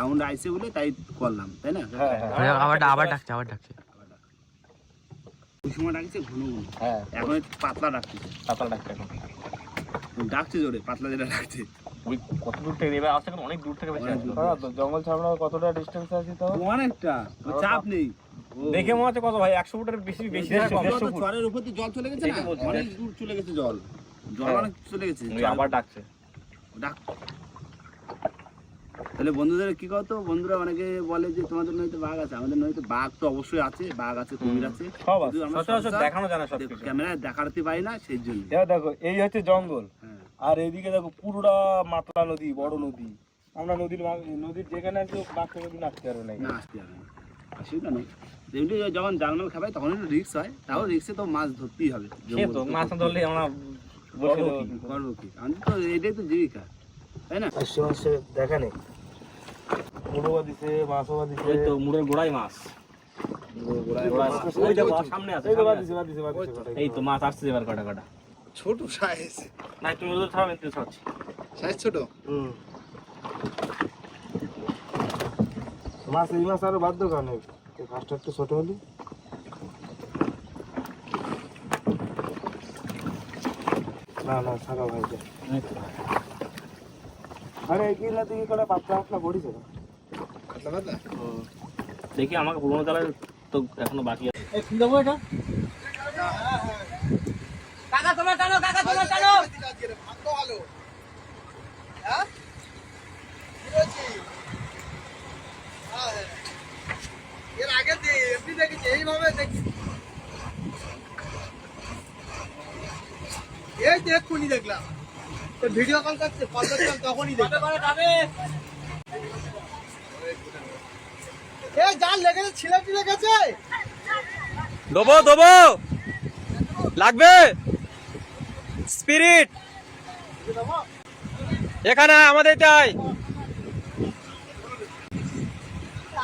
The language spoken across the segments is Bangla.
সাউন্ড আইছে বলে তাই করলাম তাই না? হ্যাঁ হ্যাঁ। আবার আবার ডাকছে আবার ডাকছে। ওই সময় ডাকছে ঘন ঘন হ্যাঁ। এখন পাতলা ডাকছে। পাতলা ডাক্তার এখন। ডাকছে জোরে পাতলা যেটা ডাকছে। ওই কত দূর থেকে এবার আসছে অনেক দূর থেকে জঙ্গল ছাড়া কতটা ডিস্টেন্স আছে তো অনেকটা চাপ নেই। দেখে মনে হচ্ছে কত ভাই একশো ফুটের বেশি বেশি চরের উপর দিয়ে জল চলে গেছে না? অনেক দূর চলে গেছে জল। জল হ্যাঁ। অনেক চলে গেছে আবার ডাকছে। ডাক তাহলে বন্ধুদের কি কত বন্ধুরা অনেকে বলে যে তোমাদের নদীতে বাঘ আছে আমাদের নদীতে বাঘ তো অবশ্যই আছে বাঘ আছে কুমির আছে। সব আছে। দেখানো যায় না সব ক্যামেরায় দেখাতে পারি না সেই জন্য দেখো এই হচ্ছে জঙ্গল। হ্যাঁ। আর এইদিকে দেখো পুরোটা মাতলা নদী বড় নদী। আমরা নদীর নদীর যেখানে আছে বাঘ থেকে দিন আসতে পারবে না না আসতে হবে না অসুবিধা নেই। এমনি যখন জালমাল খাবাই তখন একটু রিক্স হয়। তাও রিক্সে তো মাছ ধরতেই হবে মাছ ধরলে আমরা করব কি? করব আমাদের তো এটাই তো জীবিকা তাই না? দেখা নেই। মুড়োবা দিছে দিছে। ওই তো মুড়ের গোড়ায় মাছ। এই তো তো মাছ আসছে এবার কটা কটা। ছোট সাইজ না তুমি ছাড়ছি। সাইজ ছোট? হুম। মাছ এই মাছ আরও বাধ্য ফার্স্ট একটু ছোট হলি। না না ছাড়া ভাই আরে কি না তুই করে পাতলা পাতলা পড়িস না দেখি আমাকে পুরোনো চালের তো এখনও বাকি আছে। কাকা তোমার টানো কাকা তোমার টানো। এর আগে এমনি দেখেছি এইভাবে দেখছি। এই তো এক্ষুনি দেখলাম। ভিডিও কল করছে কল করছিলাম তখনই দেখলাম। এই জাল লেগেছে ছিলে ছিলে গেছে দেবো দেবো। লাগবে? স্পিরিট এখানে আমাদের চাই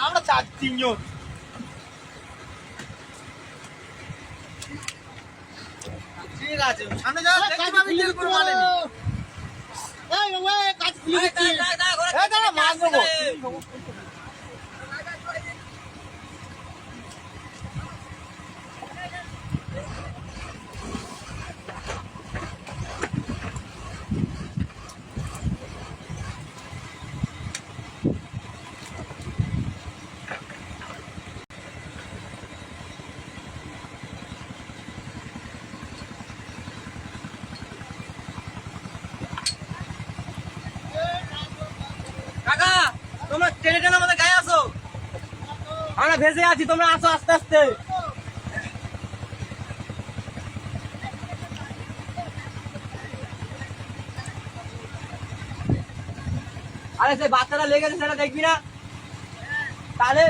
আমরা চার তিনজন। ঠিক আছে সামনে যাও দেখতে পাবি টেলিফোন মানে এই বাবা কাজ খুলে দিচ্ছি। এই দাঁড়া মাছ দেবো কাকা তোমরা টেনে টেনে আমাদের গায়ে আসো ভেসে আছি তোমরা আসো আস্তে আস্তে। আরে সে বাচ্চাটা লেগেছে সেটা দেখবি না? তাহলে?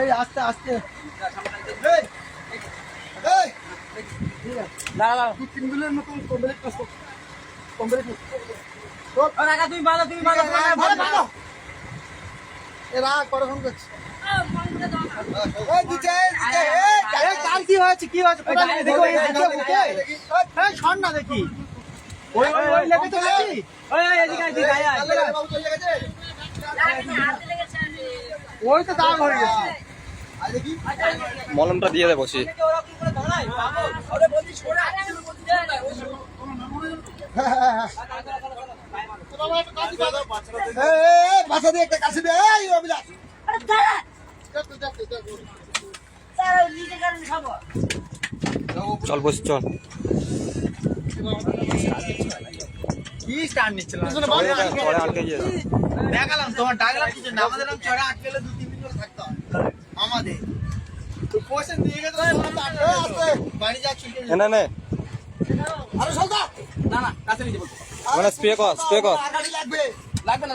এই আস্তে আস্তে। তুমি বাঁধো তুমি বাঁধো। ভালো ভালো এ রাগ কতক্ষণ করছে এই দিচ্ছে এই দিচ্ছে। এই এই কাল কি হয়েছে কি হয়েছে? দেখো এই দেখো বুকে শোন না দেখি। ওই ওই ওই লেগেছে নাকি ওই ওই এদিকে এদিকে গায়ে আয়। বাবু চলে গেছে। ওই তো দাগ হয়ে গেছে। মলমটা দিয়ে দেবো বসি। ওরা কি করে দিয়ে একটা কাছে এই তো। চল বসি চল না, দু তিন আমাদের দিয়ে বাড়ি। না না না কাছে মানে স্প্রে কর স্প্রে কর। লাগবে না।